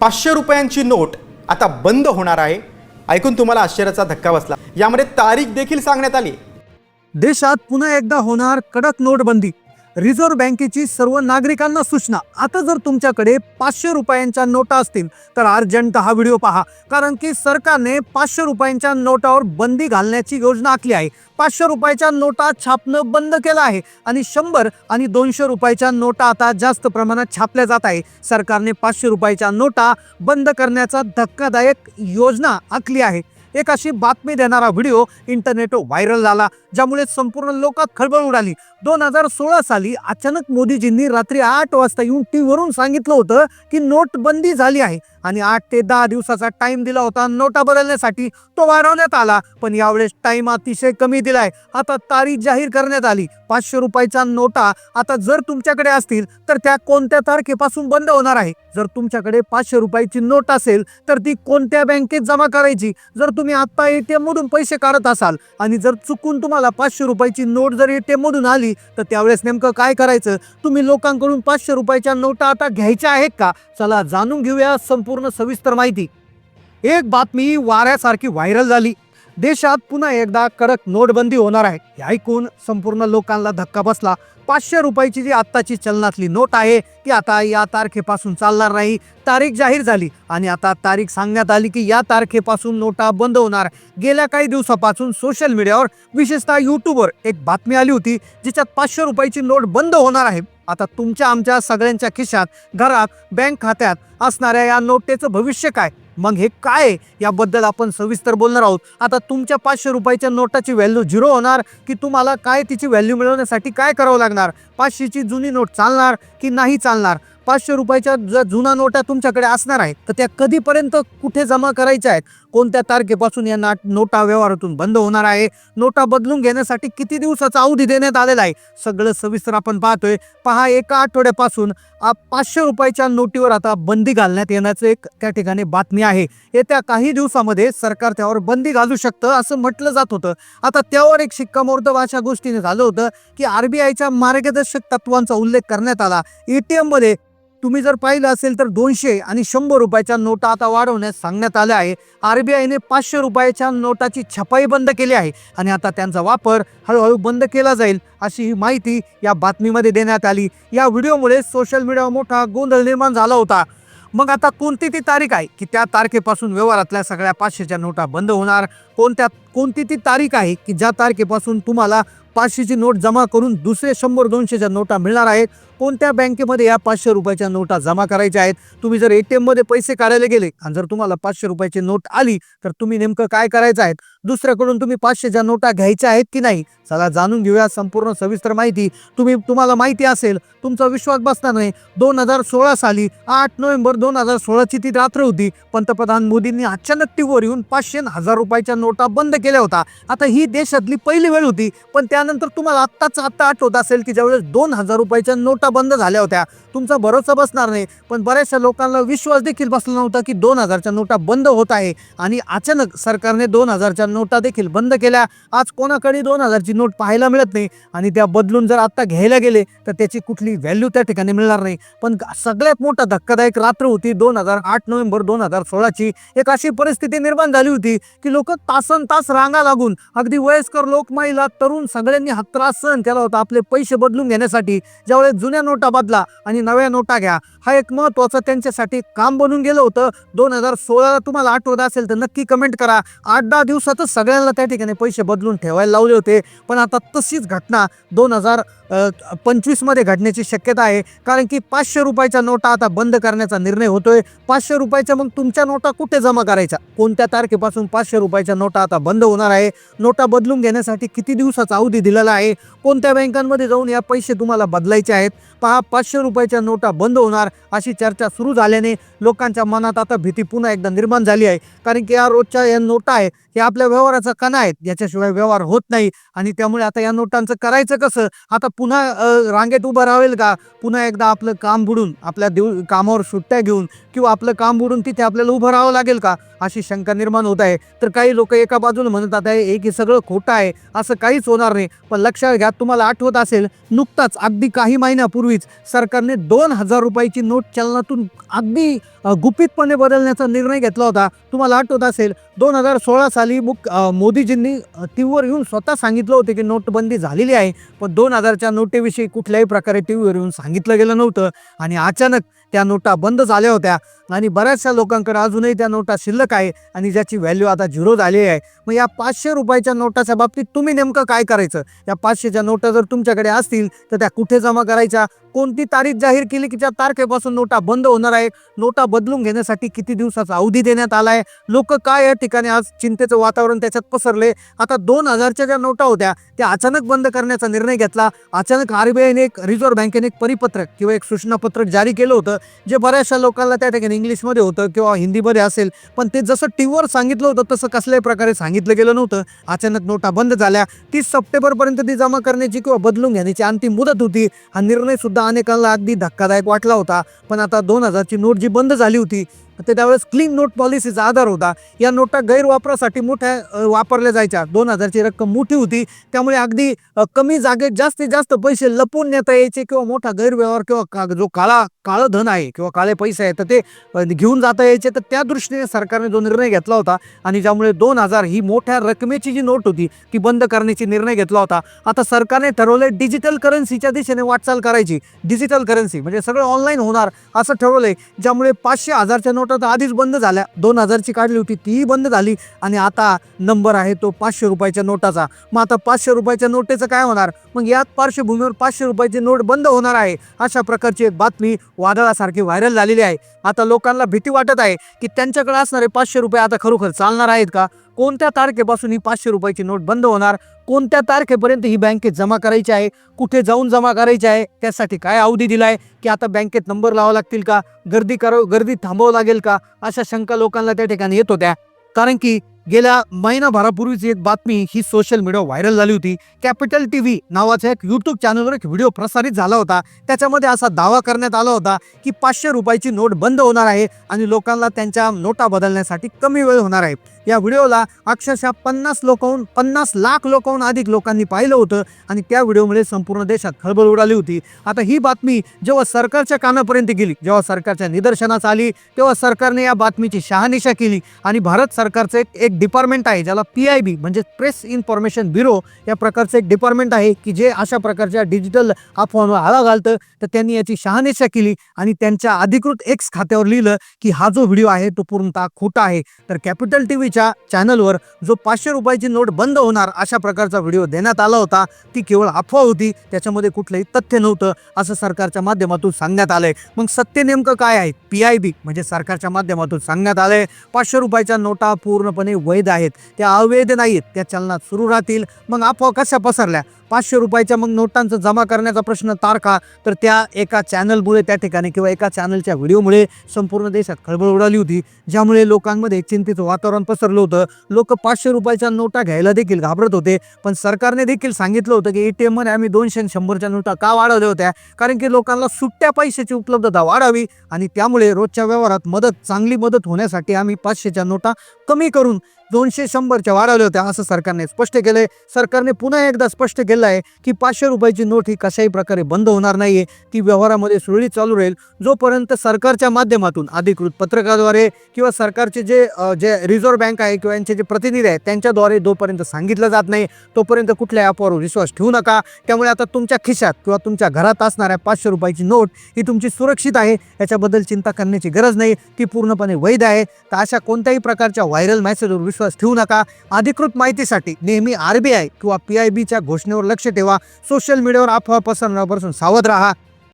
पाचशे रुपयांची नोट आता बंद होणार आहे. ऐकून तुम्हाला आश्चर्याचा धक्का बसला. यामध्ये तारीख देखील सांगण्यात आली. देशात पुन्हा एकदा होणार कडक नोटबंदी. रिझर्व्ह बँकेची सर्व नागरिकांना सूचना. आता जर तुमच्याकडे पाचशे रुपयांच्या नोटा असतील तर अर्जंट हा व्हिडिओ पहा. कारण की सरकारने पाचशे रुपयांच्या नोटावर बंदी घालण्याची योजना आखली आहे. पाचशे रुपयाच्या नोटा छापणं बंद केलं आहे आणि शंभर आणि दोनशे रुपयाच्या नोटा आता जास्त प्रमाणात छापल्या जात आहे. सरकारने पाचशे रुपयाच्या नोटा बंद करण्याचा धक्कादायक योजना आखली आहे. एक अशी बातमी देणारा व्हिडिओ इंटरनेटवर व्हायरल झाला ज्यामुळे संपूर्ण लोकात खळबळ उडाली. दोन हजार सोळा साली अचानक मोदीजींनी रात्री आठ वाजता येऊन टीव्हीवरून वरून सांगितलं होतं की नोटबंदी झाली आहे. आणि आठ ते दहा दिवसाचा टाइम दिला होता नोटा बदलण्यासाठी तो वाढवण्यात आला. पण यावेळेस टाइम अतिशय कमी दिलाय. आता तारीख जाहीर करण्यात आली. पाचशे रुपयाच्या नोटा आता जर तुमच्याकडे असतील तर त्या कोणत्या तारखेपासून बंद होणार आहे? जर तुमच्याकडे पाचशे रुपयाची नोट असेल तर ती कोणत्या बँकेत जमा करायची? जर तुम्ही आता एटीएम मधून पैसे काढत असाल आणि जर चुकून तुम्हाला पाचशे रुपयाची नोट जर एटीएम मधून आली तर त्यावेळेस नेमकं काय करायचं? तुम्ही लोकांकडून पाचशे रुपयाच्या नोटा आता घ्यायच्या आहेत का? चला जाणून घेऊया संपूर्ण सविस्तर माहिती. एक बातमी वाऱ्यासारखी व्हायरल झाली. देशात पुन्हा एकदा कडक नोटबंदी होणार आहे. हे ऐकून संपूर्ण लोकांना धक्का बसला. पाचशे रुपयाची जी आत्ताची चलनातली नोट आहे की आता या तारखेपासून चालणार नाही. तारीख जाहीर झाली आणि आता तारीख सांगण्यात आली की या तारखेपासून नोटा बंद होणार. गेल्या काही दिवसापासून सोशल मीडियावर विशेषतः यूट्यूबवर एक बातमी आली होती जिच्यात पाचशे रुपयाची नोट बंद होणार आहे. आता तुमच्या आमच्या सगळ्यांच्या खिशात घरात बँक खात्यात असणाऱ्या या नोटेचं भविष्य काय? मग हे काय याबद्दल आपण सविस्तर बोलणार आहोत. आता तुमच्या पाचशे रुपयाच्या नोटाची व्हॅल्यू झिरो होणार की तुम्हाला काय तिची व्हॅल्यू मिळवण्यासाठी काय करावं लागणार? पाचशेची जुनी नोट चालणार की नाही चालणार? insanlar. पाचशे रुपयाच्या जर जुना नोटा तुमच्याकडे असणार आहेत तर त्या कधीपर्यंत कुठे जमा करायच्या आहेत? कोणत्या तारखेपासून या नाट नोटा व्यवहारातून बंद होणार आहे? नोटा बदलून घेण्यासाठी किती दिवसाचा अवधी देण्यात आलेला आहे? सगळं सविस्तर आपण पाहतोय. पहा एका आठवड्यापासून पाचशे रुपयाच्या नोटीवर आता बंदी घालण्यात येण्याचं एक त्या ठिकाणी बातमी आहे. येत्या काही दिवसामध्ये सरकार त्यावर बंदी घालू शकतं असं म्हटलं जात होतं. आता त्यावर एक शिक्कामोर्तब अशा गोष्टीने झालं होतं की आरबीआयच्या मार्गदर्शक तत्वांचा उल्लेख करण्यात आला. एटीएममध्ये तुम्ही जर पाहिलं असेल तर दोनशे आणि शंभर रुपयाच्या नोटा आता वाढवण्यास सांगण्यात आल्या आहे. आरबीआयने पाचशे रुपयाच्या नोटाची छपाई बंद केली आहे आणि आता त्यांचा वापर हळूहळू बंद केला जाईल अशी ही माहिती या बातमीमध्ये देण्यात आली. या व्हिडिओमुळे सोशल मीडियावर मोठा गोंधळ निर्माण झाला होता. मग आता कोणती ती तारीख आहे की त्या तारखेपासून व्यवहारातल्या सगळ्या पाचशेच्या नोटा बंद होणार? कोणत्या कोणती ती तारीख आहे की ज्या तारखेपासून तुम्हाला पाचशेची नोट जमा करून दुसरे शंभर दोनशेच्या नोटा मिळणार आहेत? कोणत्या बँकेमध्ये या पाचशे रुपयाच्या नोटा जमा करायच्या आहेत? तुम्ही जर ए टी एममध्ये पैसे काढायला गेले आणि जर तुम्हाला पाचशे रुपयाची नोट आली तर तुम्ही नेमकं काय करायचं आहे? दुसऱ्याकडून तुम्ही पाचशेच्या नोटा घ्यायच्या आहेत की नाही? चला जाणून घेऊया संपूर्ण सविस्तर माहिती. तुम्ही तुम्हाला माहिती असेल तुमचा विश्वास बसणार नाही. दोन हजार सोळा साली आठ नोव्हेंबर दोन हजार सोळाची ती रात्र होती. पंतप्रधान मोदींनी अचानक टीव्हीवर येऊन पाचशे हजार रुपयाच्या नोट नोटा बंद केल्या होता. आता ही देशातली पहिली वेळ होती. पण त्यानंतर तुम्हाला आत्ताच आत्ता आठवत असेल की ज्यावेळेस दोन हजार रुपयाच्या नोटा बंद झाल्या होत्या. तुमचा भरोसा बसणार नाही. पण बऱ्याचशा लोकांना विश्वास देखील बसला नव्हता की दोन हजारच्या नोटा बंद होत आहे. आणि अचानक सरकारने दोन हजारच्या नोटा देखील बंद केल्या. आज कोणाकडे दोन हजारची नोट पाहायला मिळत नाही. आणि त्या बदलून जर आत्ता घ्यायला गेले तर त्याची कुठली व्हॅल्यू त्या ठिकाणी मिळणार नाही. पण सगळ्यात मोठा धक्कादायक रात्र होती दोन हजार आठ नोव्हेंबर दोन हजार सोळाची. एक अशी परिस्थिती निर्माण झाली होती की लोक तासन तास रांगा लागून अगदी वयस्कर लोक महिला तरुण सगळ्यांनी हा त्रास सहन केला होता आपले पैसे बदलून घेण्यासाठी. ज्यावेळेस जुन्या नोटा बदला आणि नव्या नोटा घ्या हा एक महत्वाचं त्यांच्यासाठी काम बनून गेलं होतं. दोन हजार सोळाला तुम्हाला आठवत असेल तर नक्की कमेंट करा. आठ दहा दिवसातच सगळ्यांना त्या ठिकाणी पैसे बदलून ठेवायला लावले होते. पण आता तशीच घटना दोन हजार पंचवीसमध्ये घडण्याची शक्यता आहे. कारण की पाचशे रुपयाच्या नोटा आता बंद करण्याचा निर्णय होतोय. पाचशे रुपयाच्या मग तुमच्या नोटा कुठे जमा करायच्या? कोणत्या तारखेपासून पाचशे रुपयाच्या नोटा आता बंद होणार आहे. नोटा बदलून घेण्यासाठी किती दिवसाचा अवधी दिलेला आहे? कोणत्या बँकांमध्ये जाऊन या पैसे तुम्हाला बदलायचे आहेत? पहा पाचशे रुपयाच्या नोटा बंद होणार अशी चर्चा सुरू झाल्याने लोकांच्या मनात आता भीती पुन्हा एकदा निर्माण झाली आहे. कारण की या रोजच्या या नोटा आहे हे आपल्या व्यवहाराचा कणा आहेत. याच्याशिवाय व्यवहार होत नाही. आणि त्यामुळे आता या नोटांचं करायचं कसं? आता पुन्हा रांगेत उभं राहावेल का? पुन्हा एकदा आपलं काम बुडून आपल्या देऊ कामावर सुट्ट्या घेऊन किंवा आपलं काम बुडून तिथे आपल्याला उभं राहावं लागेल का? अशी शंका निर्माण होत आहे. तर काही लोक एका बाजूला म्हणत आहे एक हे सगळं खोटं आहे. असं काहीच होणार नाही. पण लक्षात घ्या तुम्हाला आठवत असेल नुकताच अगदी काही महिन्यापूर्वीच सरकारने दोन हजार रुपयाची नोट चलनातून अगदी गुपितपणे बदलण्याचा निर्णय घेतला होता. तुम्हाला आठवत असेल दोन हजार सोळा साली मुख मोदीजींनी टी व्हीवर येऊन स्वतः सांगितलं होतं की नोटबंदी झालेली आहे. पण दोन हजारच्या नोटेविषयी कुठल्याही प्रकारे टी व्हीवर येऊन सांगितलं गेलं नव्हतं. आणि अचानक त्या नोटा बंद झाल्या होत्या. आणि बऱ्याचशा लोकांकडे अजूनही त्या नोटा शिल्लक आहे आणि ज्याची व्हॅल्यू आता झिरो झाली आहे. मग या पाचशे रुपयाच्या नोटाच्या बाबतीत तुम्ही नेमकं काय करायचं? या पाचशेच्या नोटा जर तुमच्याकडे असतील तर त्या कुठे जमा करायच्या? कोणती तारीख जाहीर केली की त्या तारखेपासून नोटा बंद होणार आहे? नोटा बदलून घेण्यासाठी किती दिवसाचा अवधी देण्यात आला आहे? लोक काय या ठिकाणी आज चिंतेचं वातावरण त्याच्यात पसरले? आता दोन हजारच्या ज्या नोटा होत्या त्या अचानक बंद करण्याचा निर्णय घेतला. अचानक आर बी आयने एक रिझर्व्ह बँकेने एक परिपत्रक किंवा एक सूचनापत्रक जारी केलं होतं. जे बऱ्याचशा लोकांना त्या ठिकाणी इंग्लिशमध्ये होतं किंवा हिंदीमध्ये असेल पण ते जसं टीव्हीवर सांगितलं होतं तसं कसल्याही प्रकारे सांगितलं गेलं नव्हतं. अचानक नोटा बंद झाल्या. तीस सप्टेंबरपर्यंत ती जमा करण्याची किंवा बदलून घेण्याची अंतिम मुदत होती. हा निर्णयसुद्धा अनेकांना अगदी धक्कादायक वाटला होता. पण आता दोन हजारची नोट जी बंद झाली होती ते त्यावेळेस क्लीन नोट पॉलिसीचा आधार होता. या नोटा गैरवापरासाठी मोठ्या वापरल्या जायच्या. दोन हजारची रक्कम मोठी होती. त्यामुळे अगदी कमी जागेत जास्तीत जास्त पैसे लपून नेता यायचे किंवा मोठा गैरव्यवहार किंवा का- जो काळा काळं धन आहे किंवा काळे पैसे आहेत तर ते घेऊन जाता यायचे. तर त्या दृष्टीने सरकारने जो निर्णय घेतला होता आणि ज्यामुळे दोन हजार ही मोठ्या रकमेची जी नोट होती ती बंद करण्याची निर्णय घेतला होता. आता सरकारने ठरवले डिजिटल करन्सीच्या दिशेने वाटचाल करायची. डिजिटल करन्सी म्हणजे सगळं ऑनलाईन होणार असं ठरवलंय ज्यामुळे पाचशे हजारच्या नोट तर आधीच बंद झाल्या. दोन हजारची काढली होती तीही बंद झाली. आणि आता नंबर आहे तो पाचशे रुपयाच्या नोटाचा. मग आता पाचशे रुपयाच्या नोटेचं काय होणार? मग याच पार्श्वभूमीवर पाचशे रुपयाची नोट बंद होणार आहे. अशा प्रकारची एक बातमी वादळासारखी व्हायरल झालेली आहे. आता लोकांना भीती वाटत आहे की त्यांच्याकडे असणारे पाचशे रुपये आता खरोखर चालणार आहेत का? कोणत्या तारखेपासून ही पाचशे रुपयाची नोट बंद होणार? कोणत्या तारखेपर्यंत ही बँकेत जमा करायची आहे? कुठे जाऊन जमा करायची आहे? त्यासाठी काय अवधी दिलाय? की आता बँकेत नंबर लावा लागतील का? गर्दी करावं गर्दी थांबावं लागेल का? अशा शंका लोकांना त्या ठिकाणी येत होत्या. कारण की गेल्या महिनाभरापूर्वीची एक बातमी ही सोशल मीडिया व्हायरल झाली होती. कॅपिटल टी व्ही नावाच्या एक यूट्यूब चॅनलवर एक व्हिडिओ प्रसारित झाला होता. त्याच्यामध्ये असा दावा करण्यात आला होता की पाचशे रुपयाची नोट बंद होणार आहे आणि लोकांना त्यांच्या नोटा बदलण्यासाठी कमी वेळ होणार आहे. या व्हिडिओला अक्षरशः पन्नास लोकांहून पन्नास लाख लोकांहून अधिक लोकांनी पाहिलं होतं आणि त्या व्हिडिओमुळे संपूर्ण देशात खळबळ उडाली होती. आता ही बातमी जेव्हा सरकारच्या कानापर्यंत गेली जेव्हा सरकारच्या निदर्शनास आली तेव्हा सरकारने या बातमीची शहानिशा केली आणि भारत सरकारचं एक एक डिपार्टमेंट आहे ज्याला पी आय बी म्हणजे प्रेस इन्फॉर्मेशन ब्युरो या प्रकारचं एक डिपार्टमेंट आहे की जे अशा प्रकारच्या डिजिटल अफवांवर आळा घालतं. तर त्यांनी याची शहानिशा केली आणि त्यांच्या अधिकृत एक्स खात्यावर लिहिलं की हा जो व्हिडिओ आहे तो पूर्णतः खोटा आहे. तर कॅपिटल टी व्ही व्हीच्या चॅनलवर जो पाचशे रुपयाची नोट बंद होणार अशा प्रकारचा व्हिडिओ देण्यात आला होता ती केवळ अफवा होती त्याच्यामध्ये कुठलंही तथ्य नव्हतं असं सरकारच्या माध्यमातून सांगण्यात आलंय. मग सत्य नेमकं काय आहे? पी आय बी म्हणजे सरकारच्या माध्यमातून सांगण्यात आलंय. पाचशे रुपयाच्या नोटा पूर्णपणे वैध आहेत. त्या अवैध नाहीत त्या चलनात सुरू राहतील. मग अफवा कशा पसरल्या? पाचशे रुपयाच्या मग नोटांचं जमा करण्याचा प्रश्न तारखा तर त्या एका चॅनलमुळे त्या ठिकाणी किंवा एका चॅनलच्या व्हिडिओमुळे संपूर्ण देशात खळबळ उडाली होती ज्यामुळे लोकांमध्ये एक चिंतेचं वातावरण पसरलं होतं. लोक पाचशे रुपयाच्या नोटा घ्यायला देखील घाबरत होते पण सरकारने देखील सांगितलं होतं की एटीएममध्ये आम्ही दोनशे आणि शंभरच्या नोटा का वाढवल्या होत्या? कारण की लोकांना सुट्ट्या पैशाची उपलब्धता वाढावी आणि त्यामुळे रोजच्या व्यवहारात मदत चांगली मदत होण्यासाठी आम्ही पाचशेच्या नोटा कमी करून दोनशे शंभरच्या वाढवल्या होत्या असं सरकारने स्पष्ट केलंय. सरकारने पुन्हा एकदा स्पष्ट केलं आहे की पाचशे रुपयाची नोट ही कशाही प्रकारे बंद होणार नाहीये. ती व्यवहारामध्ये सुरळीत चालू राहील. जोपर्यंत सरकारच्या माध्यमातून अधिकृत पत्रकाद्वारे किंवा सरकारचे जे जे रिझर्व्ह बँक आहे किंवा यांचे जे प्रतिनिधी आहेत त्यांच्याद्वारे जोपर्यंत सांगितलं जात नाही तोपर्यंत कुठल्या ॲपवर विश्वास ठेवू नका. त्यामुळे आता तुमच्या खिशात किंवा तुमच्या घरात असणाऱ्या पाचशे रुपयाची नोट ही तुमची सुरक्षित आहे. याच्याबद्दल चिंता करण्याची गरज नाही. ती पूर्णपणे वैध आहे. तर अशा कोणत्याही प्रकारच्या व्हायरल मेसेजवर विश्वास ठेवू नका. अधिकृत माहितीसाठी नेहमी आर बी आय किंवा पी आय बीच्या घोषणेवर लक्ष ठेवा. सोशल मीडियावर अफवा पसरण्यापासून सावध राहा.